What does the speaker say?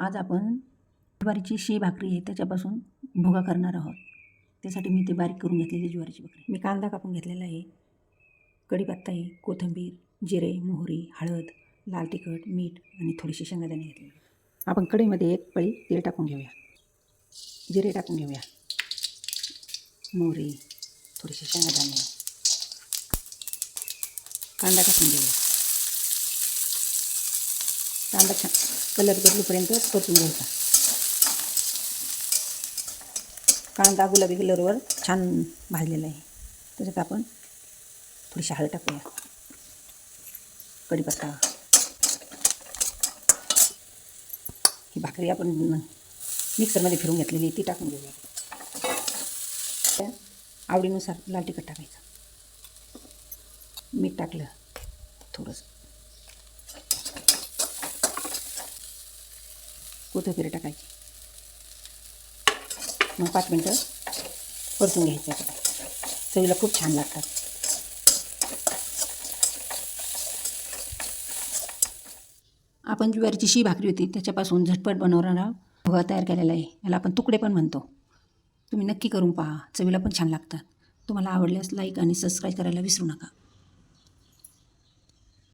आज आपण ज्वारीची शी भाकरी आहे त्याच्यापासून भुगा करणार आहोत. त्यासाठी मी ते बारीक करून घेतलेली ज्वारीची भाकरी. मी कांदा कापून घेतलेला आहे कढीपत्ता आहे कोथिंबीर जिरे मोहरी हळद लाल तिखट मीठ आणि थोडीशी शेंगादाणे घेतली आपण कढईमध्ये एक पळी तेल टाकून घेऊया. जिरे टाकून घेऊया. मोहरी थोडीशी शेंगादाणे. कांदा टाकून घेऊया. कांदा छान कलर बदलूपर्यंत परतून घ्यायचा. कांदा गुलाबी कलरवर छान भाजलेला आहे. त्याच्यात आपण थोडीशी हळद टाकूया. कढीपत्ता. ही भाकरी आपण मिक्सरमध्ये फिरून घेतलेली ती टाकून घेऊया. त्या आवडीनुसार लाल तिखट टाकायचं. मीठ टाकलं थोडंसं. कोथिंबीर टाकायची. मग पाच मिनटं परतून घ्यायचं चवीला खूप छान लागतात. आपण ज्वारीची शी भाकरी होती त्याच्यापासून झटपट बनवणारा भगा तयार केलेला आहे. याला आपण तुकडे पण म्हणतो. तुम्ही नक्की करून पहा. चवीला पण छान लागतात. तुम्हाला आवडल्यास लाईक आणि सबस्क्राईब करायला विसरू नका.